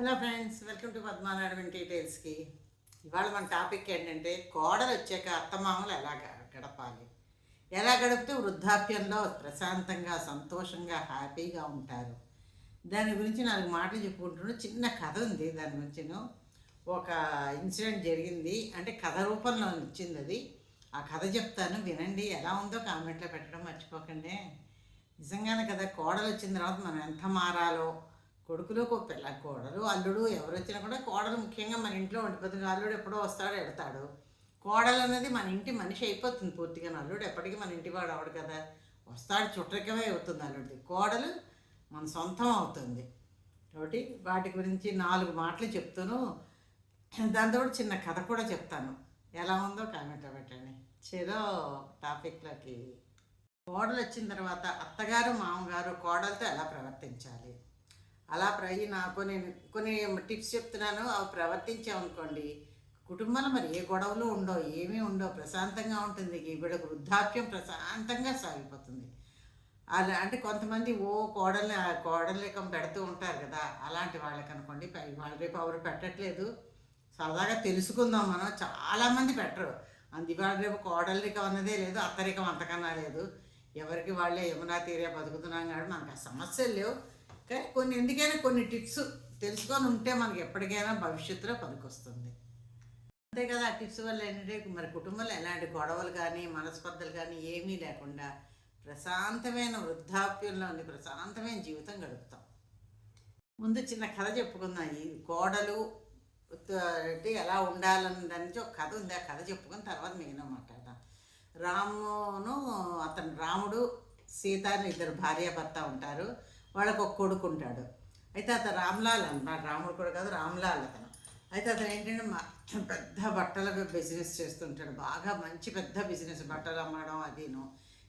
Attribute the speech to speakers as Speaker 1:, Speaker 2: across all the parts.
Speaker 1: Hello friends welcome to Padmanarayana డీటెయిల్స్కి ఇవాళ మన topic ఏంటంటే కోడలు వచ్చాక అత్తమామలు ఎలా గడపాలి? ఎలా గడిపితే వృద్ధాప్యంలో ప్రశాంతంగా సంతోషంగా హ్యాపీగా ఉంటారు? దాని గురించి నాలుగు మాటలు చెప్పుకుంటున్న చిన్న కథ ఉంది దాని గురించి ఒక ఇన్సిడెంట్ జరిగింది. అంటే కథ రూపంలో వచ్చింది అది. ఆ కథ చెప్తాను. వినండి. ఎలా ఉందో కామెంట్లో పెట్టడం మర్చిపోకండి. నిజంగానే కదా కోడలు వచ్చిన తర్వాత మనం ఎంత మారాలో కొడుకులు ఒక పిల్ల కోడలు అల్లుడు ఎవరు వచ్చినా కూడా కోడలు ముఖ్యంగా మన ఇంట్లో ఉండిపోతుంది అల్లుడు ఎప్పుడో వస్తాడు ఎడతాడు. కోడలు అనేది మన ఇంటి మనిషి అయిపోతుంది పూర్తిగా. అల్లుడు ఎప్పటికీ మన ఇంటి వాడు అవడు కదా. వస్తాడు చుట్టరికమే అవుతుంది అల్లుడిది. కోడలు మన సొంతం అవుతుంది. కాబట్టి వాటి గురించి నాలుగు మాటలు చెప్తాను. దాంతో చిన్న కథ కూడా చెప్తాను. ఎలా ఉందో కామెంట్ పెట్టండి. చెరో టాపిక్లోకి. కోడలు వచ్చిన తర్వాత అత్తగారు మామగారు కోడలతో ఎలా ప్రవర్తించాలి? అలా ప్రయి నా కొన్ని కొన్ని టిప్స్ చెప్తున్నాను. అవి ప్రవర్తించామనుకోండి కుటుంబంలో మరి ఏ గొడవలు ఉండవు ఏమీ ఉండవు. ప్రశాంతంగా ఉంటుంది. ఇప్పుడు వృద్ధాప్యం ప్రశాంతంగా సాగిపోతుంది. అలా అంటే కొంతమంది ఓ కోడల్ని కోడలేకం పెడుతూ ఉంటారు కదా అలాంటి వాళ్ళకి అనుకోండి వాళ్ళ రేపు ఎవరు పెట్టట్లేదు. సరదాగా తెలుసుకుందాం మనం. చాలామంది పెట్టరు. అంది రేపు కోడలికం అన్నదే లేదు అత్తరికం అంతకన్నా లేదు. ఎవరికి వాళ్ళే యమునా తీరే బతుకుతున్నాం కాబట్టి మనకు ఆ సమస్యలు లేవు. అంటే కొన్ని ఎందుకైనా కొన్ని టిప్స్ తెలుసుకొని ఉంటే మనకి ఎప్పటికైనా భవిష్యత్తులో పనికొస్తుంది. అంతే కదా ఆ టిప్స్ వల్ల ఏంటంటే మరి కుటుంబంలో ఎలాంటి గొడవలు కానీ మనస్పర్ధలు కానీ ఏమీ లేకుండా ప్రశాంతమైన వృద్ధాప్యంలో ఉంది ప్రశాంతమైన జీవితం గడుపుతాం. ముందు చిన్న కథ చెప్పుకుందాం. ఈ కోడలు అంటే ఎలా ఉండాలని దానికి ఒక కథ ఉంది. ఆ కథ చెప్పుకుని తర్వాత నేను మాట్లాడదాం. రామును అతను రాముడు సీత ఇద్దరు భార్యాభర్త ఉంటారు. వాళ్ళకు ఒక కొడుకు ఉంటాడు. అయితే అతను రామ్లాల్ అన్నమాట రాముడు కూడా కాదు రామ్లాల్ అతను. అయితే అతను ఏంటంటే పెద్ద బట్టల బిజినెస్ చేస్తుంటాడు. బాగా మంచి పెద్ద బిజినెస్ బట్టలు అమ్మడం అదిను.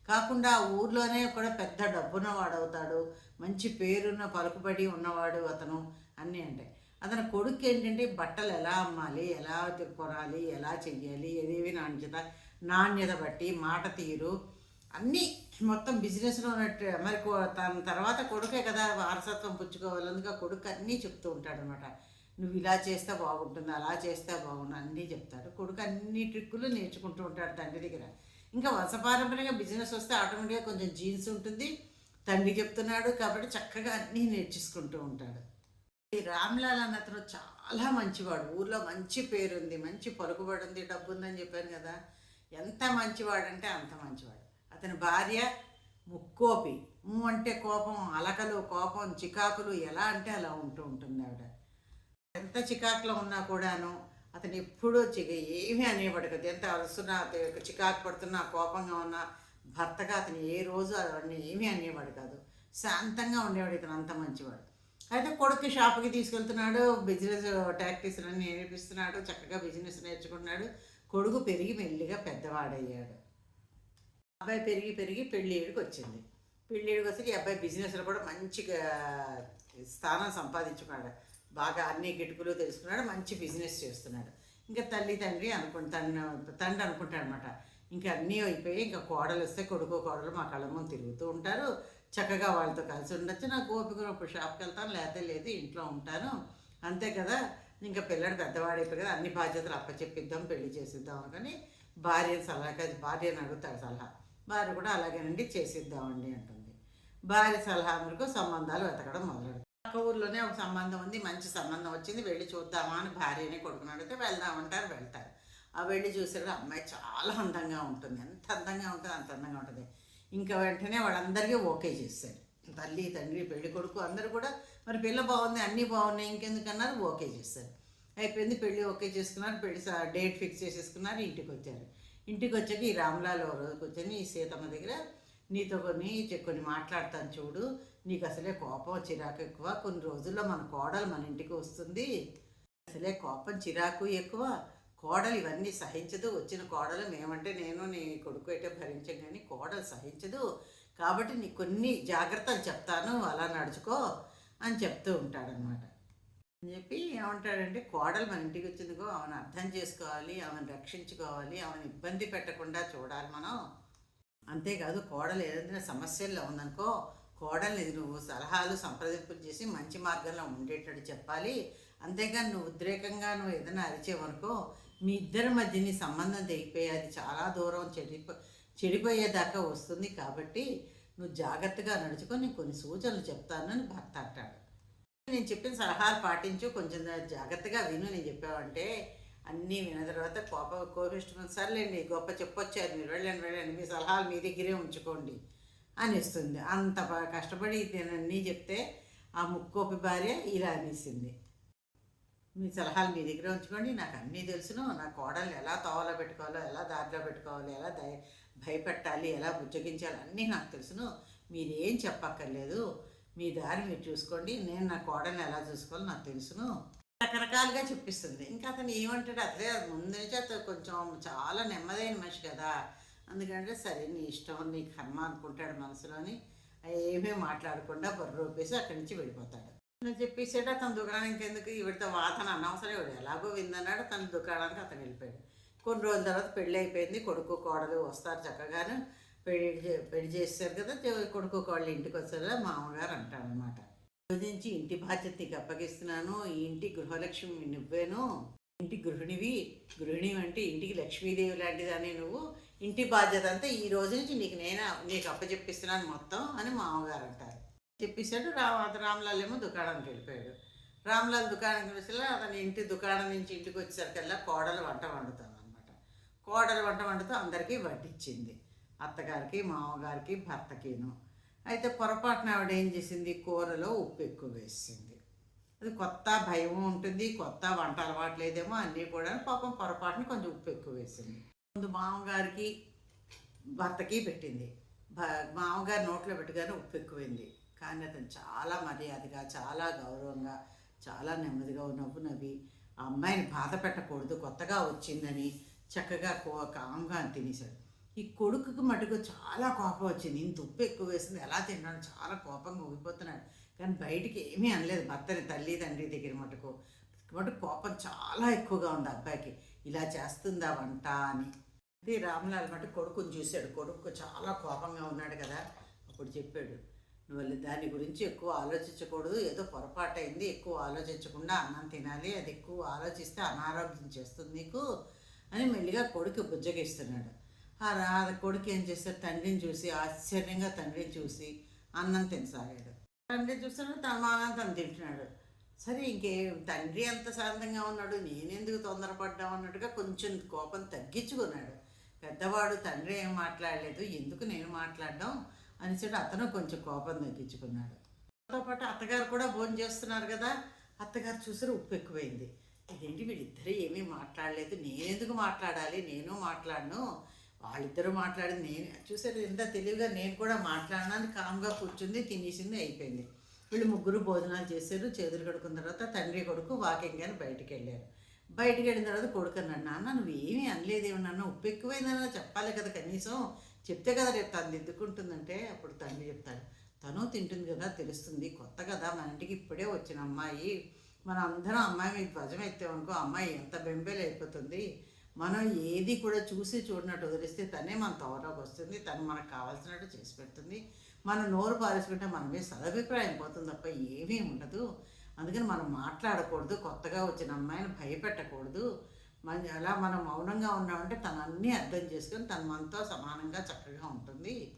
Speaker 1: కాకుండా ఆ ఊర్లోనే కూడా పెద్ద డబ్బున్న వాడవుతాడు. మంచి పేరున్న పలుకుబడి ఉన్నవాడు అతను అన్నీ అంటే. అతని కొడుకు ఏంటంటే బట్టలు ఎలా అమ్మాలి ఎలా కొనాలి ఎలా చెయ్యాలి ఏదేవి నాణ్యత నాణ్యత బట్టి మాట తీరు అన్నీ మొత్తం బిజినెస్లో ఉన్నట్టు. మరి తన తర్వాత కొడుకే కదా వారసత్వం పుచ్చుకోవాలి. అందుకే కొడుకు అన్నీ చెప్తూ ఉంటాడు అనమాట నువ్వు ఇలా చేస్తే బాగుంటుంది అలా చేస్తే బాగుంటుంది అన్నీ చెప్తాడు. కొడుకు అన్ని ట్రిక్కులు నేర్చుకుంటూ ఉంటాడు తండ్రి దగ్గర. ఇంకా వంశపారంపర్యంగా బిజినెస్ వస్తే ఆటోమేటిక్గా కొంచెం జీన్స్ ఉంటుంది. తండ్రి చెప్తున్నాడు కాబట్టి చక్కగా అన్నీ నేర్చుకుంటూ ఉంటాడు. ఈ రామ్లాల్ అన్న అతను చాలా మంచివాడు. ఊర్లో మంచి పేరుంది మంచి పలుకుబడి ఉంది డబ్బు ఉందని చెప్పాను కదా. ఎంత మంచివాడంటే అంత మంచివాడు. అతని భార్య ముక్కోపి. ము అంటే కోపం అలకలు కోపం చికాకులు ఎలా అంటే అలా ఉంటూ ఉంటుంది ఆవిడ ఎంత చికాకులో ఉన్నా కూడాను అతను ఎప్పుడూ చిక ఏమీ అనేవాడు కదా. ఎంత అరుస్తున్నా చికాకు పడుతున్నా కోపంగా ఉన్నా భర్తగా అతను ఏ రోజు అవన్నీ ఏమీ అనేవాడు కాదు. శాంతంగా ఉండేవాడు ఇతను అంత మంచివాడు. అయితే కొడుకు షాప్కి తీసుకెళ్తున్నాడు బిజినెస్ టాక్టీస్ అన్నీ నేర్పిస్తున్నాడు చక్కగా బిజినెస్ నేర్చుకున్నాడు కొడుకు పెరిగి మెల్లిగా పెద్దవాడయ్యాడు. అబ్బాయి పెరిగి పెరిగి పెళ్ళిడికి వచ్చింది. పెళ్ళిడికి వచ్చి ఈ అబ్బాయి బిజినెస్లో కూడా మంచిగా స్థానం సంపాదించుకున్నాడు. బాగా అన్ని గిటుకులు తెలుసుకున్నాడు మంచి బిజినెస్ చేస్తున్నాడు. ఇంకా తల్లి తండ్రి అనుకుని తన తండ్రి అనుకుంటాడు అనమాట ఇంకా అన్నీ అయిపోయి ఇంకా కోడలు వస్తే కొడుకు కోడలు మా కళ్ళ ముందు తిరుగుతూ ఉంటారు. చక్కగా వాళ్ళతో కలిసి ఉండొచ్చు. నాకు ఓపిక ఇప్పుడు షాప్కి వెళ్తాను లేకపోతే లేదు ఇంట్లో ఉంటాను. అంతే కదా. ఇంకా పిల్లడు పెద్దవాడైపోయి కదా. అన్ని బాధ్యతలు అప్పచెప్పిద్దాం పెళ్ళి చేసిద్దాం అనుకొని భార్య సలహా కాదు భార్యను అడుగుతాడు సలహా. భార్య కూడా అలాగేనండి చేసిద్దామండి అంటుంది. భార్య సలహా మేరకు సంబంధాలు వెతకడం మొదలెడతారు పక్క ఊర్లోనే ఒక సంబంధం ఉంది మంచి సంబంధం వచ్చింది వెళ్ళి చూద్దామా అని భార్యని కొడుకుని అడిగితే వెళ్దామంటారు వెళ్తారు. ఆ వెళ్ళి చూసేటప్పుడు అమ్మాయి చాలా అందంగా ఉంటుంది ఎంత అందంగా ఉంటుంది అంత అందంగా ఉంటుంది. ఇంకా వెంటనే వాళ్ళందరికీ ఓకే చేశారు తల్లి తండ్రి పెళ్ళి కొడుకు అందరూ కూడా మరి పిల్ల బాగుంది అన్నీ బాగున్నాయి ఇంకెందుకన్నారు? ఓకే చేశారు. అయిపోయింది పెళ్ళి ఓకే చేసుకున్నారు పెళ్ళి డేట్ ఫిక్స్ చేసేసుకున్నారు ఇంటికి వచ్చారు. ఇంటికి వచ్చాక ఈ రామ్లాల్ రోజు కూర్చొని ఈ సీతమ్మ దగ్గర. నీతో కొన్ని కొన్ని మాట్లాడతాను చూడు. నీకు అసలే కోపం చిరాకు ఎక్కువ. కొన్ని రోజుల్లో మన కోడలు మన ఇంటికి వస్తుంది. అసలే కోపం చిరాకు ఎక్కువ. కోడలు ఇవన్నీ సహించదు. వచ్చిన కోడలు మేమంటే నేను నీ కొడుకు అయితే భరించం కానీ కోడలు సహించదు. కాబట్టి నీ కొన్ని జాగ్రత్తలు చెప్తాను. అలా నడుచుకో అని చెప్తూ ఉంటాడనమాట అని చెప్పి ఏమంటాడంటే కోడలు మన ఇంటికి వచ్చిందిగో ఆమెను అర్థం చేసుకోవాలి ఆమెను రక్షించుకోవాలి ఆమెను ఇబ్బంది పెట్టకుండా చూడాలి మనం. అంతేకాదు కోడలు ఏదైనా సమస్యల్లో ఉందనుకో కోడల్ని నువ్వు సలహాలు సంప్రదింపులు చేసి మంచి మార్గంలో ఉండేటట్టు చెప్పాలి. అంతేగాని నువ్వు ఉద్రేకంగా నువ్వు ఏదైనా అరిచేవనుకో మీ ఇద్దరి మధ్య నీ సంబంధం తెగిపోయి అది చాలా దూరం చెడిపో చెడిపోయేదాకా వస్తుంది కాబట్టి నువ్వు జాగ్రత్తగా నడుచుకొని కొన్ని సూచనలు చెప్తానని భర్త అంటాడు. నేను చెప్పిన సలహాలు పాటించు కొంచెం జాగ్రత్తగా విను. నేను చెప్పావంటే అన్నీ విన్న తర్వాత కోప కోపిష్టం సర్లేండి గొప్ప చెప్పొచ్చారు మీరు వెళ్ళండి వెళ్ళండి మీ సలహాలు మీ దగ్గరే ఉంచుకోండి అనిస్తుంది అంత కష్టపడి నేను అన్నీ చెప్తే ఆ ముక్కోపి భార్య ఇలా అనేసింది. మీ సలహాలు మీ దగ్గర ఉంచుకోండి నాకు అన్నీ తెలుసును. నా కోడల్ని ఎలా తోవలో పెట్టుకోవాలో ఎలా దారిలో పెట్టుకోవాలి ఎలా దయ భయపెట్టాలి ఎలా బుజ్జగించాలి అన్నీ నాకు తెలుసును. మీరేం చెప్పక్కర్లేదు. మీ దారి మీరు చూసుకోండి. నేను నా కోడల్ని ఎలా చూసుకోవాలో నాకు తెలుసును. రకరకాలుగా చెప్పిస్తుంది. ఇంకా అతను ఏమంటాడు? అదే ముందు నుంచి అతను కొంచెం చాలా నెమ్మదైన మనిషి కదా. అందుకంటే సరే నీ ఇష్టం నీ కర్మ అనుకుంటాడు మనసులోని ఏమీ మాట్లాడకుండా బొర్ర రూపేసి అక్కడి నుంచి వెళ్ళిపోతాడు. నేను చెప్పేసాడు అతను దుకాణానికి ఎందుకు ఈవిడితో వాతన అనవసరం. ఇవిడు ఎలాగో విందన్నాడు. తన దుకాణానికి అతను వెళ్ళిపోయాడు. కొన్ని రోజుల తర్వాత పెళ్ళి అయిపోయింది. కొడుకు కోడలు వస్తారు చక్కగాను. పెళ్ళి చే- పెళ్ళి చేస్తారు కదా కొడుకు కోడలు ఇంటికి వచ్చారా మామగారు అంటారనమాట రోజు నుంచి ఇంటి బాధ్యత నీకు అప్పగిస్తున్నాను ఈ ఇంటి గృహలక్ష్మి నువ్వేను ఇంటి గృహిణివి గృహిణి అంటే ఇంటికి లక్ష్మీదేవి లాంటిదని నువ్వు ఇంటి బాధ్యత అంతా ఈ రోజు నుంచి నీకు నేను నీకు అప్పచెప్పిస్తున్నాను మొత్తం అని మామగారు అంటారు. చెప్పేశాడు రామ రామ్లాల్ ఏమో దుకాణానికి వెళ్ళిపోయాడు. రామ్లాల్ దుకాణానికి వచ్చేలా అతని ఇంటి దుకాణం నుంచి ఇంటికి వచ్చేసరికల్లా కోడలు వంట వండుతాను అనమాట కోడలు వంట వండుతూ అందరికీ వడ్డించింది అత్తగారికి మామగారికి భర్తకిను. అయితే పొరపాటున ఆవిడ ఏం చేసింది? కూరలో ఉప్పు ఎక్కువ వేసింది. అది కొత్త భయం ఉంటుంది కొత్త వంట అలవాటు లేదేమో అన్నీ కూడా పాపం పొరపాటున కొంచెం ఉప్పు ఎక్కువ వేసింది. ముందు మామగారికి భర్తకి పెట్టింది. భ- మామగారు నోట్లో పెట్టుగానే ఉప్పు ఎక్కువైంది. కానీ అతను చాలా మర్యాదగా చాలా గౌరవంగా చాలా నెమ్మదిగా నవ్వు నవ్వి ఆ అమ్మాయిని బాధ పెట్టకూడదు కొత్తగా వచ్చిందని చక్కగా కో కామ్గా తినేశాడు. ఈ కొడుకుకి మటుకు చాలా కోపం వచ్చింది. ఇంత ఉప్పు ఎక్కువ వేసింది. ఎలా తిన్నాడు? చాలా కోపంగా ఊగిపోతున్నాడు. కానీ బయటికి ఏమీ అనలేదు. భర్తని తల్లి తండ్రి దగ్గర మటుకు. మటుకు కోపం చాలా ఎక్కువగా ఉంది అబ్బాయికి. ఇలా చేస్తుందా వంట అని. అది రామ్లాల్ మటుకు కొడుకుని చూశాడు. కొడుకు చాలా కోపంగా ఉన్నాడు కదా. అప్పుడు చెప్పాడు. నువ్వు దాని గురించి ఎక్కువ ఆలోచించకూడదు. ఏదో పొరపాటు అయింది. ఎక్కువ ఆలోచించకుండా అన్నం తినాలి. అది ఎక్కువ ఆలోచిస్తే అనారోగ్యం చేస్తుంది నీకు అని మెల్లిగా కొడుకు బుజ్జగిస్తున్నాడు. ఆ రా కొడుకు ఏం చేస్తాడు తండ్రిని చూసి ఆశ్చర్యంగా తండ్రిని చూసి అన్నం తినసాగాడు. తండ్రి చూస్తున్నాడు తన మానం తను తింటున్నాడు. సరే ఇంకే తండ్రి ఎంత శాంతంగా ఉన్నాడు నేనెందుకు తొందరపడ్డాం అన్నట్టుగా కొంచెం కోపం తగ్గించుకున్నాడు. పెద్దవాడు తండ్రి ఏం మాట్లాడలేదు ఎందుకు నేను మాట్లాడడం అనేసి అతను కొంచెం కోపం తగ్గించుకున్నాడు. తో పాటు అత్తగారు కూడా భోజనం చేస్తున్నారు కదా అత్తగారు చూసారు ఉప్పు ఎక్కువైంది. ఇదేంటి వీళ్ళిద్దరూ ఏమీ మాట్లాడలేదు? నేనెందుకు మాట్లాడాలి? నేను మాట్లాడను. వాళ్ళిద్దరూ మాట్లాడింది నేను. చూసారు ఎంత తెలివిగా నేను కూడా మాట్లాడినాను కామ్గా కూర్చుంది తినేసింది అయిపోయింది. వీళ్ళు ముగ్గురు భోజనాలు చేశారు చేతులు కడుకున్న తర్వాత తండ్రి కొడుకు వాకింగ్ అని బయటికి వెళ్ళారు. బయటికి వెళ్ళిన తర్వాత కొడుకు అన్నాడు నాన్న నువ్వు ఏమీ అనలేదేమో నాన్న ఉప్పు ఎక్కువైందన్నా చెప్పాలి కదా కనీసం. చెప్తే కదా రేపు తను దిద్దుకుంటుందంటే అప్పుడు తండ్రి చెప్తాడు తను తింటుంది కదా తెలుస్తుంది కొత్త కదా మన ఇంటికి ఇప్పుడే వచ్చిన అమ్మాయి. మన అందరం అమ్మాయి మీద ధ్వజం ఎత్తామనుకో అమ్మాయి ఎంత బెంబేలు అయిపోతుంది. మనం ఏది కూడా చూసి చూడనట్టు వదిలిస్తే తనే మన తోటలోకి వస్తుంది తను మనకు కావాల్సినట్టు చేసి పెడుతుంది. మనం నోరు పారేసుకుంటే మనమే సదభిప్రాయం పోతుంది తప్ప ఏమీ ఉండదు. అందుకని మనం మాట్లాడకూడదు కొత్తగా వచ్చిన అమ్మాయిని భయపెట్టకూడదు. మన అలా మనం మౌనంగా ఉన్నామంటే తను అన్నీ అర్థం చేసుకొని తను మనతో సమానంగా చక్కగా ఉంటుంది.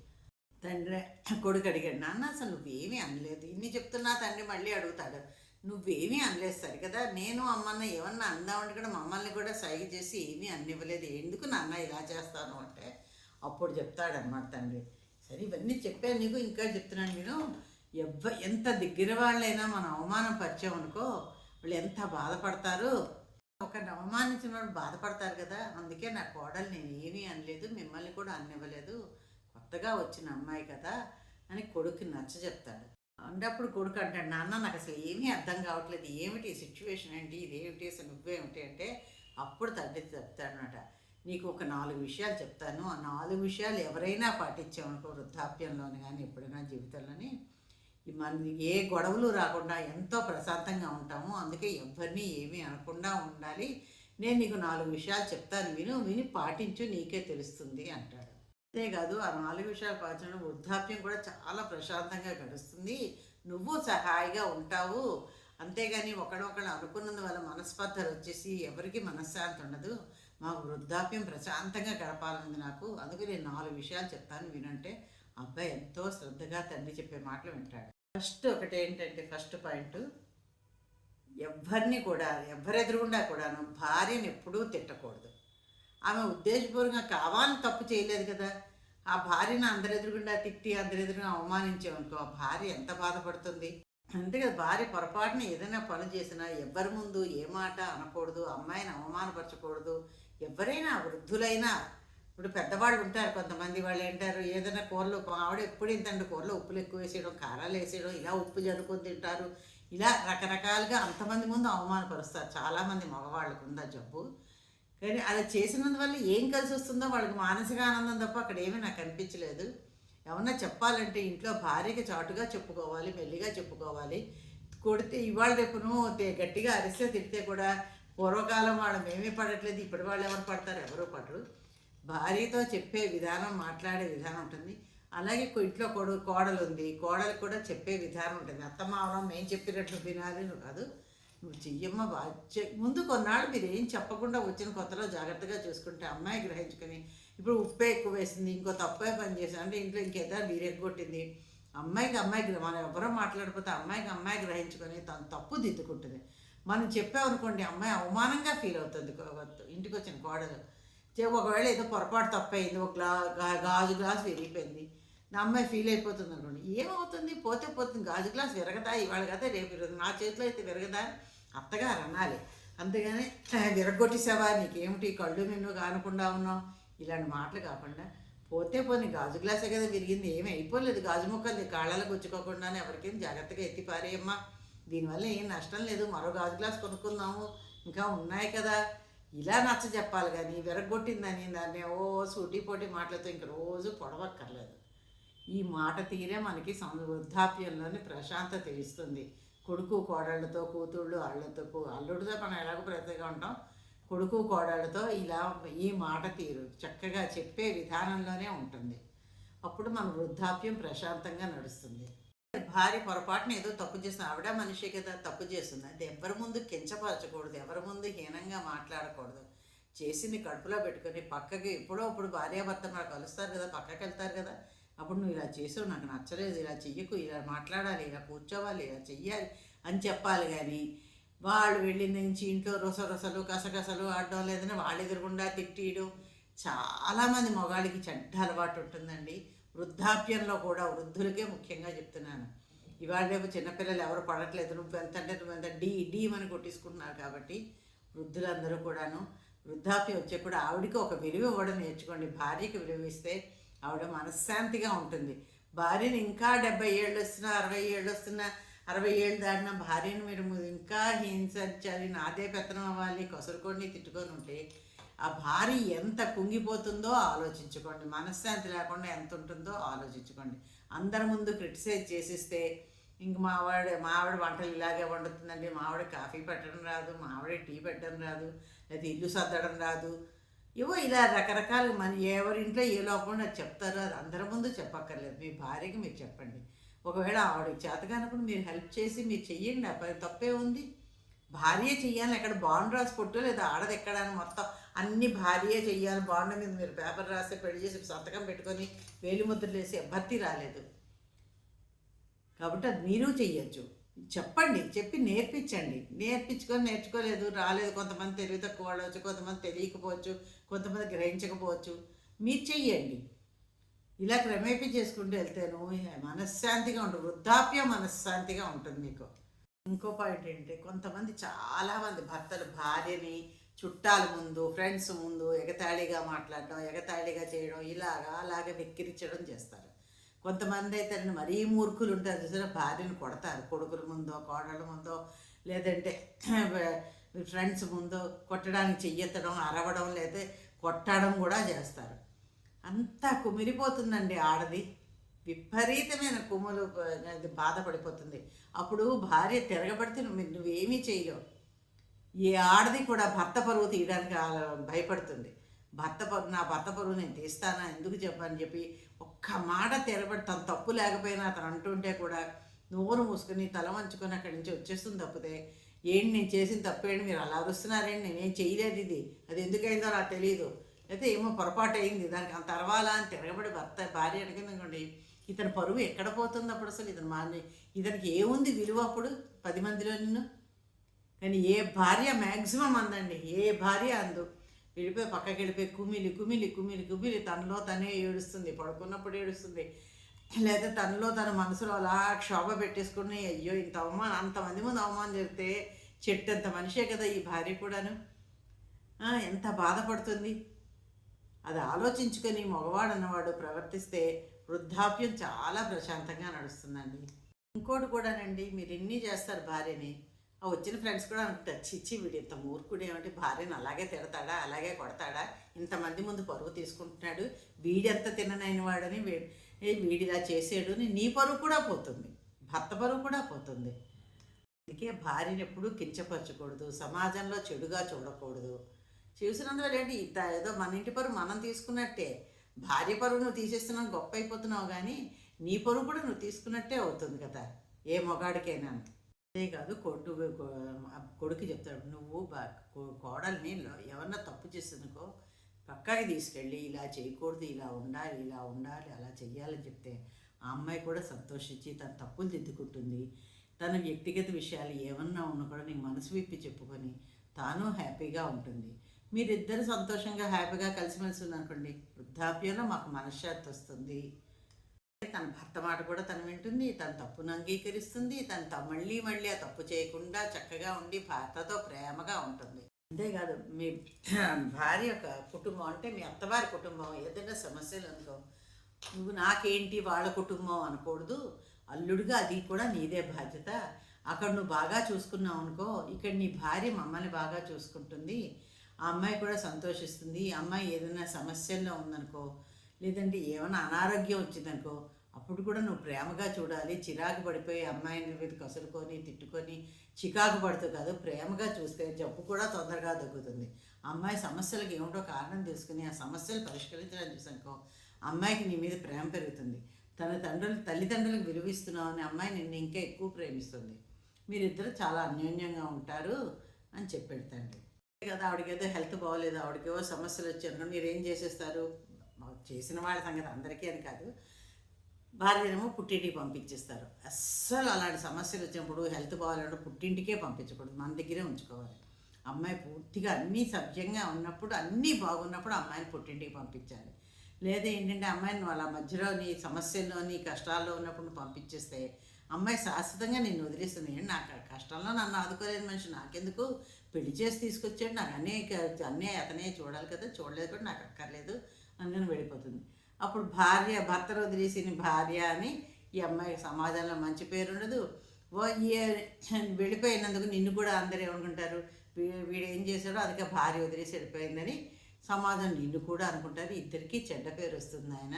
Speaker 1: తండ్రి కొడుకు అడిగాడు నాన్న అసలు నువ్వేమీ అనలేదు. ఇన్ని చెప్తున్నా తండ్రి మళ్ళీ అడుగుతాడు. నువ్వేమీ అనలేదు సరి కదా నేను అమ్మన్న ఏమన్నా అందామంటే కూడా మమ్మల్ని కూడా సైగ చేసి ఏమీ అన్నివ్వలేదు. ఎందుకు నాన్న ఇలా చేస్తాను అంటే అప్పుడు చెప్తాడన్నమాట తండ్రి. సరే ఇవన్నీ చెప్పాను నీకు ఇంకా చెప్తున్నాను నేను. ఎవ్వ ఎంత దగ్గర వాళ్ళైనా మనం అవమానం పరిచామనుకో వాళ్ళు ఎంత బాధపడతారు? ఒకరిని అవమానించిన వాళ్ళు బాధపడతారు కదా? అందుకే నా కోడలు నేను ఏమీ అనలేదు మిమ్మల్ని కూడా అన్నివ్వలేదు. కొత్తగా వచ్చిన అమ్మాయి కదా అని కొడుకు నచ్చ చెప్తాడు. అంటే కొడుకు అంటాడు నాన్న నాకు అసలు ఏమీ అర్థం కావట్లేదు. ఏమిటి సిచ్యువేషన్ ఏంటి? ఇదేమిటి? అసలు నువ్వేమిటి? అంటే అప్పుడు తండ్రి చెప్తాడనమాట నీకు ఒక నాలుగు విషయాలు చెప్తాను. ఆ నాలుగు విషయాలు ఎవరైనా పాటించామనుకో వృద్ధాప్యంలోని కానీ ఎప్పుడైనా జీవితంలోని మన ఏ గొడవలు రాకుండా ఎంతో ప్రశాంతంగా ఉంటాము. అందుకే ఎవరిని ఏమీ అనకుండా ఉండాలి. నేను నీకు నాలుగు విషయాలు చెప్తాను. విను విని పాటించు. నీకే తెలుస్తుంది అంటాడు. అంతేకాదు ఆ నాలుగు విషయాలు పాటించడం వృద్ధాప్యం కూడా చాలా ప్రశాంతంగా గడుస్తుంది. నువ్వు సహాయిగా ఉంటావు. అంతేగాని ఒకడొకడు అనుకున్నందు వల్ల మనస్పర్ధలు వచ్చేసి ఎవరికి మనశ్శాంతి ఉండదు. మాకు వృద్ధాప్యం ప్రశాంతంగా గడపాలనుంది నాకు. అందుకే నేను నాలుగు విషయాలు చెప్తాను వినంటే అబ్బాయి ఎంతో శ్రద్ధగా తండ్రి చెప్పే మాటలు వింటాడు. ఫస్ట్ ఒకటి ఏంటంటే ఫస్ట్ పాయింట్ ఎవరిని కూడా ఎవరెదురుగుండా కూడాను భార్యను ఎప్పుడూ తిట్టకూడదు. ఆమె ఉద్దేశపూర్వకంగా కావాలని తప్పు చేయలేదు కదా. ఆ భార్యను అందరి ఎదురుగుండా తిట్టి అందరి ఎదురుగా అవమానించామనుకో ఆ భార్య ఎంత బాధపడుతుంది? అంతే కదా భార్య పొరపాటున ఏదైనా పని చేసినా ఎవరి ముందు ఏ మాట అనకూడదు అమ్మాయిని అవమానపరచకూడదు ఎవరైనా వృద్ధులైనా. ఇప్పుడు పెద్దవాళ్ళు ఉంటారు కొంతమంది వాళ్ళు ఏంటారు ఏదైనా కూరలు ఆవిడ ఎప్పుడు ఇంతండి కూరలో ఉప్పులు ఎక్కువ వేసేయడం కారాలు వేసేయడం ఇలా ఉప్పు జరుపుకొని తింటారు. ఇలా రకరకాలుగా అంతమంది ముందు అవమానపరుస్తారు. చాలామంది మగవాళ్ళకు ఉందా జబ్బు? కానీ అలా చేసినందువల్ల ఏం కలిసి వస్తుందో వాళ్ళకి మానసిక ఆనందం తప్ప అక్కడ ఏమీ నాకు అనిపించలేదు. ఏమన్నా చెప్పాలంటే ఇంట్లో భార్యకి చాటుగా చెప్పుకోవాలి మెల్లిగా చెప్పుకోవాలి. కొడితే ఇవాళ రేపును గట్టిగా అరిస్తే తిడితే కూడా పూర్వకాలం వాళ్ళు మేమే పడట్లేదు ఇప్పటి వాళ్ళు ఎవరు పడతారు? ఎవరు పడరు. భార్యతో చెప్పే విధానం మాట్లాడే విధానం ఉంటుంది. అలాగే ఇంట్లో కొడు కోడలు ఉంది కోడలు కూడా చెప్పే విధానం ఉంటుంది. అత్తమావలం మేము చెప్పినట్లు వినాలి కాదు. నువ్వు చెయ్యమ్మ ముందు కొన్నాళ్ళు మీరు ఏం చెప్పకుండా వచ్చిన కొత్తలో జాగ్రత్తగా చూసుకుంటే అమ్మాయి గ్రహించుకొని ఇప్పుడు ఉప్పే ఎక్కువ వేసింది ఇంకో తప్పే పని చేసింది అంటే ఇంట్లో ఇంకేదా వీరెగ్గొట్టింది అమ్మాయికి అమ్మాయి గ్రహ మనం ఎవరో మాట్లాడిపోతే అమ్మాయికి అమ్మాయి గ్రహించుకొని తను తప్పు దిద్దుకుంటుంది. మనం చెప్పామనుకోండి అమ్మాయి అవమానంగా ఫీల్ అవుతుంది ఇంటికి వచ్చిన కోడలు. చే- ఒకవేళ ఏదో పొరపాటు తప్పయింది ఒక గ్లా గాజు గ్లాస్ విరిగిపోయింది నా అమ్మాయి ఫీల్ అయిపోతుంది అనుకోండి. ఏమవుతుంది? పోతే పోతుంది గాజు గ్లాస్ విరగదా? ఇవాళ కదా రేపు విరగదు నా చేతిలో అయితే విరగదా? అత్తగారు అనాలి అందుకని విరగొట్టేసావా నీకేమిటి కళ్ళు నిన్ను కానకుండా ఉన్నావు? ఇలాంటి మాటలు కాకుండా పోతే పోనీ గాజు గ్లాసే కదా విరిగింది. ఏమీ అయిపోలేదు. గాజు ముక్కలు కాళ్ళలో గుచ్చుకోకుండానే ఎవరికైనా జాగ్రత్తగా ఎత్తి పారేయమ్మా. దీనివల్ల ఏం నష్టం లేదు. మరో గాజు గ్లాస్ కొనుక్కుందాము. ఇంకా ఉన్నాయి కదా. ఇలా నచ్చ చెప్పాలి కానీ విరగొట్టిందని దాన్ని ఓ సూటి పోటీ మాటలతో ఇంక రోజు పొడవక్కర్లేదు. ఈ మాట తీరే మనకి సం- వృద్ధాప్యంలోని ప్రశాంతత తెలుస్తుంది. కొడుకు కోడళ్ళతో కూతుళ్ళు అళ్ళతో కూ- అల్లుడితో మనం ఎలాగో ప్రతిగా ఉంటాం. కొడుకు కోడళ్ళతో ఇలా ఈ మాట తీరు చక్కగా చెప్పే విధానంలోనే ఉంటుంది. అప్పుడు మన వృద్ధాప్యం ప్రశాంతంగా నడుస్తుంది. భార్య పొరపాటున ఏదో తప్పు చేస్తుంది. ఆవిడ మనిషి కదా తప్పు చేస్తుంది. అది ఎవరి ముందు కించపరచకూడదు. ఎవరి ముందు హీనంగా మాట్లాడకూడదు. చేసింది కడుపులో పెట్టుకొని పక్కకి ఎప్పుడో ఇప్పుడు భార్యాభర్త మన కలుస్తారు కదా పక్కకి వెళ్తారు కదా. అప్పుడు నువ్వు ఇలా చేసావు నాకు నచ్చలేదు ఇలా చెయ్యకు ఇలా మాట్లాడాలి ఇలా కూర్చోవాలి ఇలా చెయ్యాలి అని చెప్పాలి కానీ వాళ్ళు వెళ్ళిన నుంచి ఇంట్లో రొసరొసలు కసకసలు ఆడడం లేదని వాళ్ళు ఎదురుకుండా తిట్టియడం. చాలామంది మగాళ్ళకి చెడ్డ అలవాటు ఉంటుందండి. వృద్ధాప్యంలో కూడా వృద్ధులకే ముఖ్యంగా చెప్తున్నాను. ఇవాళ రేపు చిన్నపిల్లలు ఎవరు పడట్లేదు నువ్వు ఎంత నువ్వు వెళ్తా డీ డీ అని కొట్టించుకుంటున్నారు కాబట్టి వృద్ధులందరూ కూడాను. వృద్ధాప్యం వచ్చే కూడా ఒక విలువ ఇవ్వడం నేర్చుకోండి. భార్యకి విలువ ఇస్తే ఆవిడ మనశ్శాంతిగా ఉంటుంది. భార్యని ఇంకా డెబ్బై ఏళ్ళు వస్తున్నా అరవై ఏళ్ళు వస్తున్నా అరవై ఏళ్ళు దాటిన భార్యను మీరు ఇంకా హింసించాలి నాదే పెత్తనం అవ్వాలి కొసరుకోండి తిట్టుకొని ఉంటే ఆ భార్య ఎంత కుంగిపోతుందో ఆలోచించుకోండి. మనశ్శాంతి లేకుండా ఎంత ఉంటుందో ఆలోచించుకోండి. అందరి ముందు క్రిటిసైజ్ చేసిస్తే ఇంక మావాడ మావిడ వంటలు ఇలాగే వండుతుందండి. మావిడ కాఫీ పెట్టడం రాదు మావిడ టీ పెట్టడం రాదు లేదా ఇల్లు సర్దడం రాదు. ఇవో ఇలా రకరకాలు మన ఎవరింట్లో ఏ లోపం అది చెప్తారో అది అందరి ముందు చెప్పక్కర్లేదు. మీ భార్యకి మీరు చెప్పండి. ఒకవేళ ఆవిడకి చేతగానప్పుడు మీరు హెల్ప్ చేసి మీరు చెయ్యండి. ఆ పని తప్పే ఉంది. భార్య చెయ్యాలి ఎక్కడ బాండ్ రాసి పొట్టు లేదా ఆడది ఎక్కడ అని మొత్తం అన్ని భార్య చెయ్యాలి. బాండ్ మీద మీరు పేపర్ రాసి పెళ్ళి చేసి సంతకం పెట్టుకొని వేలిముద్రలు వేసి భర్తీ రాలేదు. కాబట్టి అది మీరు చెయ్యొచ్చు. చెప్పండి చెప్పి నేర్పించండి. నేర్పించుకొని నేర్చుకోలేదు రాలేదు. కొంతమంది తెలివి తక్కువ వాడవచ్చు కొంతమంది తెలియకపోవచ్చు కొంతమంది గ్రహించకపోవచ్చు. మీరు చెయ్యండి. ఇలా క్రమేపీ చేసుకుంటూ వెళ్తేను మనశ్శాంతిగా ఉంటుంది వృద్ధాప్యం మనశ్శాంతిగా ఉంటుంది మీకు. ఇంకో పాయింట్ ఏంటంటే కొంతమంది చాలామంది భర్తలు భార్యని చుట్టాల ముందు ఫ్రెండ్స్ ముందు ఎగతాళిగా మాట్లాడడం ఎగతాళిగా చేయడం ఇలాగా అలాగే వెక్కిరించడం చేస్తారు. కొంతమంది అయితే మరీ మూర్ఖులు ఉంటారు చూసారా? భార్యను కొడతారు. కొడుకుల ముందో కోడళ్ళ ముందో లేదంటే ఫ్రెండ్స్ ముందో కొట్టడానికి చెయ్యెత్తడం అరవడం లేదా కొట్టడం కూడా చేస్తారు. అంతా కుమిరిపోతుందండి ఆడది. విపరీతమైన కుమ్ములు అది బాధపడిపోతుంది. అప్పుడు భార్య తిరగబడితే నువ్వు నువ్వేమీ చేయలేవు ఏ ఆడది కూడా భర్త పరువు తీయడానికి భయపడుతుంది. భర్త పరు నా భర్త పరువు నేను తీస్తానా ఎందుకు చెప్పని చెప్పి ఒక్క మాట తెరబడి తను తప్పు లేకపోయినా అతను అంటుంటే కూడా నోరు మూసుకుని తల వంచుకొని అక్కడి నుంచి వచ్చేస్తుంది తప్పితే ఏంటి నేను చేసిన తప్పేంటి మీరు అలా అరుస్తున్నారేంటి? నేనేం చేయలేదు ఇది. అది ఎందుకైందో నాకు తెలియదు అయితే ఏమో పొరపాటు అయింది. దానికి అంత అరవాలా అని తిరగబడి భర్త భార్య అడిగింది అనుకోండి ఇతని పరువు ఎక్కడ పోతుంది అప్పుడు అసలు? ఇతను మాని ఇతనికి ఏముంది విలువ అప్పుడు? పది మందిలో నిన్ను? కానీ ఏ భార్య మ్యాక్సిమం అందండి. ఏ భార్య అందు? వెళ్ళిపోయి పక్కకి వెళ్ళిపోయి కుమిలి కుమిలి కుమిలి కుమిలి తనలో తనే ఏడుస్తుంది. పడుకున్నప్పుడు ఏడుస్తుంది. లేదా తనలో తన మనసులో అలా క్షోభ పెట్టేసుకుని అయ్యో ఇంత అవమానం అంతమంది ముందు అవమానం జరిగితే చెట్టు అంత మనిషే కదా ఈ భార్య కూడాను. ఎంత బాధపడుతుంది. అది ఆలోచించుకొని మగవాడు అన్నవాడు ప్రవర్తిస్తే వృద్ధాప్యం చాలా ప్రశాంతంగా నడుస్తుందండి. ఇంకోటి కూడానండి మీరు ఎన్ని చేస్తారు భార్యని? ఆ వచ్చిన ఫ్రెండ్స్ కూడా అంటారు చిచ్చి వీడు ఇంత మూర్ఖుడు ఏమంటే? భార్యను అలాగే తిడతాడా? అలాగే కొడతాడా? ఇంతమంది ముందు పరువు తీసుకుంటున్నాడు. వీడెంత తిననైన వాడని వీ- వీడిలా చేసాడు అని నీ పరువు కూడా పోతుంది. భర్త పరువు కూడా పోతుంది. అందుకే భార్యను ఎప్పుడూ కించపరచకూడదు. సమాజంలో చెడుగా చూడకూడదు. చూసినందువల్ల ఏంటి? ఇంత ఏదో మన ఇంటి పరువు మనం తీసుకున్నట్టే. భార్య పరువు నువ్వు తీసేస్తున్నావు గొప్ప అయిపోతున్నావు కానీ నీ పరువు కూడా నువ్వు తీసుకున్నట్టే అవుతుంది కదా. ఏ మొగాడికైనా అంతేకాదు కాదు కొడుకు చెప్తాడు నువ్వు బా కో- కోడల్ని ఎవరన్నా తప్పు చేస్తుందనుకో పక్కకి తీసుకెళ్ళి ఇలా చేయకూడదు ఇలా ఉండాలి ఇలా ఉండాలి అలా చెయ్యాలని చెప్తే ఆ అమ్మాయి కూడా సంతోషించి తన తప్పులు దిద్దుకుంటుంది. తన వ్యక్తిగత విషయాలు ఏమన్నా ఉన్నా కూడా నీకు మనసు విప్పి చెప్పుకొని తాను హ్యాపీగా ఉంటుంది. మీరిద్దరు సంతోషంగా హ్యాపీగా కలిసిమెలిసి ఉందనుకోండి వృద్ధాప్యంలో మాకు మనశ్శాంతి వస్తుంది. తన భర్త మాట కూడా తను వింటుంది తన తప్పును అంగీకరిస్తుంది తను మళ్ళీ మళ్ళీ ఆ తప్పు చేయకుండా చక్కగా ఉండి భర్తతో ప్రేమగా ఉంటుంది. అంతేకాదు మీ భార్య యొక్క కుటుంబం అంటే మీ అత్తవారి కుటుంబం ఏదైనా సమస్యలు అనుకో నువ్వు నాకేంటి వాళ్ళ కుటుంబం అనకూడదు అల్లుడుగా అది కూడా నీదే బాధ్యత అక్కడ నువ్వు బాగా చూసుకున్నావు అనుకో ఇక్కడ నీ భార్య మమ్మల్ని బాగా చూసుకుంటుంది ఆ అమ్మాయి కూడా సంతోషిస్తుంది అమ్మాయి ఏదైనా సమస్యల్లో ఉందనుకో లేదంటే ఏమైనా అనారోగ్యం వచ్చిందనుకో అప్పుడు కూడా నువ్వు ప్రేమగా చూడాలి చిరాకు పడిపోయి అమ్మాయిని మీద కసురుకొని తిట్టుకొని చికాకు పడుతూ కాదు ప్రేమగా చూస్తే జబ్బు కూడా తొందరగా దగ్గుతుంది. అమ్మాయి సమస్యలకు ఏమిటో కారణం తెలుసుకుని ఆ సమస్యలు పరిష్కరించడానికి చూసానుకో అమ్మాయికి నీ మీద ప్రేమ పెరుగుతుంది. తన తండ్రులు తల్లిదండ్రులకు విలువిస్తున్నావు అని అమ్మాయి నిన్ను ఇంకా ఎక్కువ ప్రేమిస్తుంది. మీరిద్దరు చాలా అన్యోన్యంగా ఉంటారు అని చెప్పాడు తండ్రి. అంతే కదా ఆవిడకేదో ఏదో హెల్త్ బాగోలేదు ఆవిడకేవో సమస్యలు వచ్చారు మీరు ఏం చేసేస్తారు? చేసిన వాళ్ళ సంగతి అందరికీ అని కాదు. భార్యనేమో పుట్టింటికి పంపించేస్తారు. అస్సలు అలాంటి సమస్యలు వచ్చినప్పుడు హెల్త్ బాగాలంటే పుట్టింటికే పంపించకూడదు. మన దగ్గరే ఉంచుకోవాలి. అమ్మాయి పూర్తిగా అన్నీ సభ్యంగా ఉన్నప్పుడు అన్నీ బాగున్నప్పుడు అమ్మాయిని పుట్టింటికి పంపించాలి. లేదా ఏంటంటే అమ్మాయిని వాళ్ళ మధ్యలోని సమస్యల్లోని కష్టాల్లో ఉన్నప్పుడు పంపించేస్తే అమ్మాయి శాశ్వతంగా నేను వదిలేస్తుంది. ఏంటి? నాకు కష్టంలో నన్ను ఆదుకోలేదు మనిషి నాకెందుకు? పెళ్ళి చేసి తీసుకొచ్చాడు. నాకు అన్నీ అన్నీ అతనే చూడాలి కదా. చూడలేదు కూడా నాకు అక్కర్లేదు. అందుకని వెళ్ళిపోతుంది అప్పుడు భార్య భర్తను వదిలేసిన భార్య అని ఈ అమ్మాయి సమాజంలో మంచి పేరు ఉండదు ఓ వెళ్ళిపోయినందుకు నిన్ను కూడా అందరూ ఏమనుకుంటారు? వీడు ఏం చేశాడో అందుకే భార్య వదిలేసి వెళ్ళిపోయిందని సమాజం నిన్ను కూడా అనుకుంటారు. ఇద్దరికీ చెడ్డ పేరు వస్తుంది ఆయన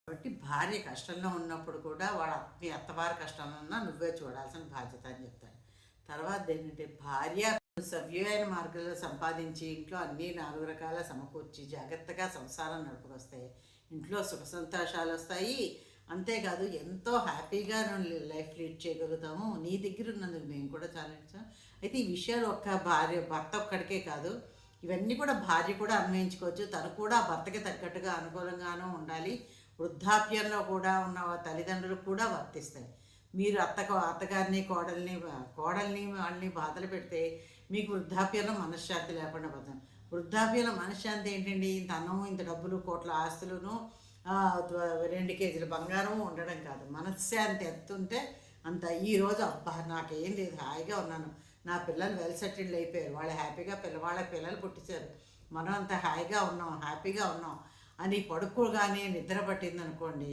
Speaker 1: కాబట్టి భార్య కష్టంలో ఉన్నప్పుడు కూడా వాళ్ళ మీ అత్తవారి కష్టంలో ఉన్నా నువ్వే చూడాల్సిన బాధ్యత అని చెప్తాడు తర్వాత ఏంటంటే భార్య సవ్యమైన మార్గంలో సంపాదించి ఇంట్లో అన్ని నాలుగు రకాల సమకూర్చి జాగ్రత్తగా సంసారం నడుపుకొస్తాయి ఇంట్లో సుఖ సంతోషాలు వస్తాయి. అంతేకాదు ఎంతో హ్యాపీగా లైఫ్ లీడ్ చేయగలుగుతాము. నీ దగ్గర ఉన్నందుకు మేము కూడా చాలా ఇష్టం. అయితే ఈ విషయాలు ఒక్క భార్య భర్త ఒక్కడికే కాదు. ఇవన్నీ కూడా భార్య కూడా అన్వయించుకోవచ్చు. తను కూడా భర్తకి తగ్గట్టుగా అనుకూలంగానూ ఉండాలి. వృద్ధాప్యంలో కూడా ఉన్న తల్లిదండ్రులు కూడా వర్తిస్తాయి. మీరు అత్తకు అత్తగారిని కోడల్ని కోడల్ని వాళ్ళని బాధలు పెడితే మీకు వృద్ధాప్యంలో మనశ్శాంతి లేకుండా పోతాం. వృద్ధాప్యంలో మనశ్శాంతి ఏంటండి? ఇంత అన్నం ఇంత డబ్బులు కోట్ల ఆస్తులను రెండు కేజీల బంగారం ఉండడం కాదు. మనశ్శాంతి ఎంత ఉంటే అంత ఈ రోజు అబ్బా నాకేం లేదు హాయిగా ఉన్నాను. నా పిల్లలు వెల్ సెటిల్డ్ అయిపోయారు. వాళ్ళు హ్యాపీగా పిల్లవాళ్ళ పిల్లలు పుట్టించారు. మనం అంత హాయిగా ఉన్నాం హ్యాపీగా ఉన్నాం అని పడుకోగానే నిద్ర పట్టింది అనుకోండి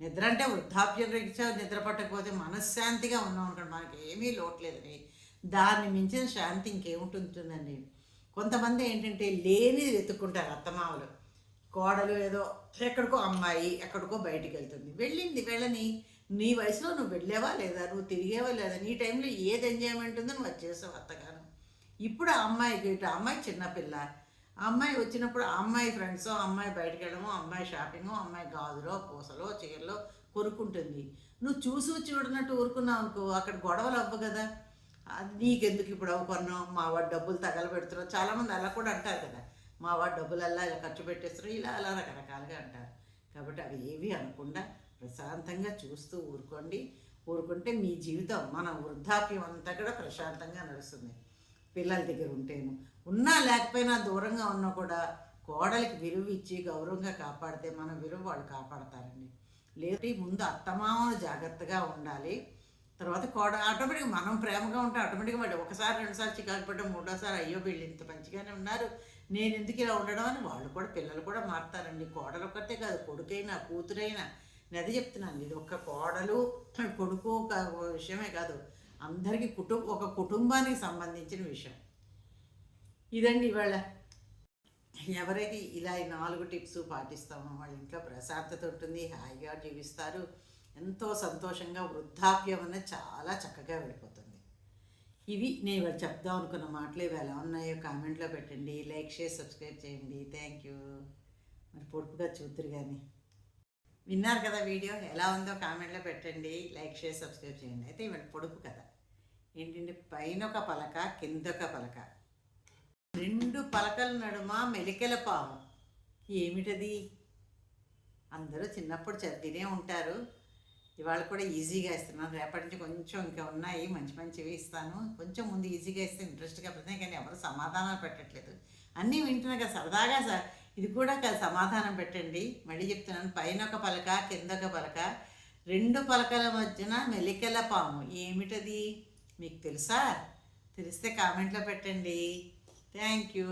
Speaker 1: నిద్ర అంటే వృద్ధాప్యం రీత్యా నిద్ర పట్టకపోతే మనశ్శాంతిగా ఉన్నాం అనుకోండి. మనకి ఏమీ లోట్లేదని దాన్ని మించిన శాంతి ఇంకేముంటుందండి? కొంతమంది ఏంటంటే లేనిది వెతుక్కుంటారు అత్తమామలు. కోడలు ఏదో ఎక్కడికో అమ్మాయి ఎక్కడికో బయటికి వెళ్తుంది. వెళ్ళింది వెళ్ళని నీ వయసులో నువ్వు వెళ్ళావా లేదా? నువ్వు తిరిగేవా లేదా? నీ టైంలో ఏది ఎంజాయ్మెంట్ ఉందో నువ్వు అది చేసావు అత్తగాను. ఇప్పుడు ఆ అమ్మాయికి ఇటు అమ్మాయి చిన్నపిల్ల అమ్మాయి వచ్చినప్పుడు అమ్మాయి ఫ్రెండ్స్ అమ్మాయి బయటకు వెళ్ళడము అమ్మాయి షాపింగ్ అమ్మాయి గాజులో పూసలో చీరలో కొరుక్కుంటుంది నువ్వు చూసి చూడనట్టు ఊరుకున్నావు అనుకో అక్కడ గొడవలు అవ్వవు కదా? అది నీకెందుకు ఇప్పుడు అవి మా వాడు డబ్బులు తగలబెడుతున్నావు చాలామంది అలా కూడా అంటారు కదా. మా వాడు డబ్బులు అలా ఇలా ఖర్చు పెట్టేస్తున్నారు. ఇలా అలా రకరకాలుగా అంటారు. కాబట్టి అవి ఏవి అనకుండా ప్రశాంతంగా చూస్తూ ఊరుకోండి. ఊరుకుంటే మీ జీవితం మన వృద్ధాప్యం అంతా కూడా ప్రశాంతంగా నడుస్తుంది. పిల్లల దగ్గర ఉంటేను. ఉన్నా లేకపోయినా దూరంగా ఉన్నా కూడా కోడలికి విలువ ఇచ్చి గౌరవంగా కాపాడితే మన విలువ వాళ్ళు కాపాడతారండి. లేదంటే ముందు అత్తమామలు జాగ్రత్తగా ఉండాలి. తర్వాత కోడ ఆటోమేటిక్గా మనం ప్రేమగా ఉంటే ఆటోమేటిక్గా వాడు ఒకసారి రెండుసార్లు చికాకు పడ్డం మూడోసారి అయ్యో వీళ్ళు ఇంత మంచిగానే ఉన్నారు నేను ఎందుకు ఇలా ఉండడం అని వాళ్ళు కూడా పిల్లలు కూడా మారుతారండి. కోడలు ఒక్కటే కాదు కొడుకైనా కూతురైనా. నేను అదే చెప్తున్నాను ఇది ఒక్క కోడలు కొడుకు ఒక విషయమే కాదు. అందరికీ కుటుంబ ఒక కుటుంబానికి సంబంధించిన విషయం. ఇదండి ఇవాళ. ఎవరైతే ఇలా ఈ నాలుగు టిప్స్ పాటిస్తామో వాళ్ళ ఇంట్లో ప్రశాంతత ఉంటుంది హాయిగా జీవిస్తారు. ఎంతో సంతోషంగా వృద్ధాప్యం అనేది చాలా చక్కగా వెళ్ళిపోతుంది. ఇవి నేను చెప్దాం అనుకున్న మాటలు ఇవి ఎలా ఉన్నాయో కామెంట్లో పెట్టండి. లైక్ షేర్ సబ్స్క్రైబ్ చేయండి. Thank you. మరి పొడుపుగా చూద్దరు కానీ. విన్నారు కదా వీడియో? ఎలా ఉందో కామెంట్లో పెట్టండి. లైక్ షేర్ సబ్స్క్రైబ్ చేయండి. అయితే ఇవాళ పొడుపు కదా ఏంటంటే పైన ఒక పలక కింద ఒక పలక. రెండు పలకల నడుమ మెలికల పాము. ఏమిటది? అందరూ చిన్నప్పుడు చదివినే ఉంటారు. ఇవాళ కూడా ఈజీగా ఇస్తున్నాను. రేపటి నుంచి కొంచెం ఇంకా ఉన్నాయి. మంచి మంచివి ఇస్తాను. కొంచెం ముందు ఈజీగా ఇస్తే ఇంట్రెస్ట్గా పెడతాయి కానీ ఎవరు సమాధానాలు పెట్టట్లేదు. అన్నీ వింటున్నా కదా సరదాగా సార్ ఇది కూడా కాదు సమాధానం పెట్టండి. మళ్ళీ చెప్తున్నాను పైన ఒక పలక కింద ఒక పలక రెండు పలకల మధ్యన మెలికల పాము. ఏమిటది? మీకు తెలుసా? తెలిస్తే కామెంట్లో పెట్టండి. Thank you